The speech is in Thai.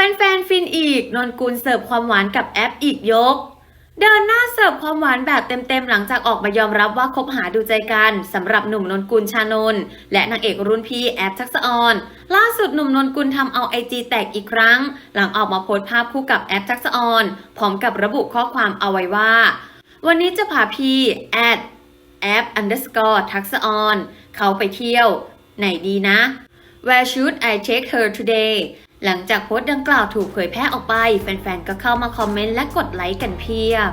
แฟนๆ ฟินอีก นนกุลเสิร์ฟความหวานกับแอปอีกยก เดินหน้าเสิร์ฟความหวานแบบเต็มๆ หลังจากออกมายอมรับว่าคบหาดูใจกันสำหรับหนุ่มนนกุลชานนท์และนางเอกรุ่นพี่แอปทักษออนล่าสุดหนุ่มนนกุลทำเอาไอจีแตกอีกครั้ง หลังออกมาโพสต์ภาพคู่กับแอปทักษออนพร้อมกับระบุข้อความเอาไว้ว่า วันนี้จะพาพี่แอดแอป underscore ทักษออนเขาไปเที่ยว ไหนดีนะ Where should I take her today หลังจากโพสต์ดังกล่าวถูกเผยแพร่ออกไป แฟนๆ ก็เข้ามาคอมเมนต์และกดไลค์กันเพียบ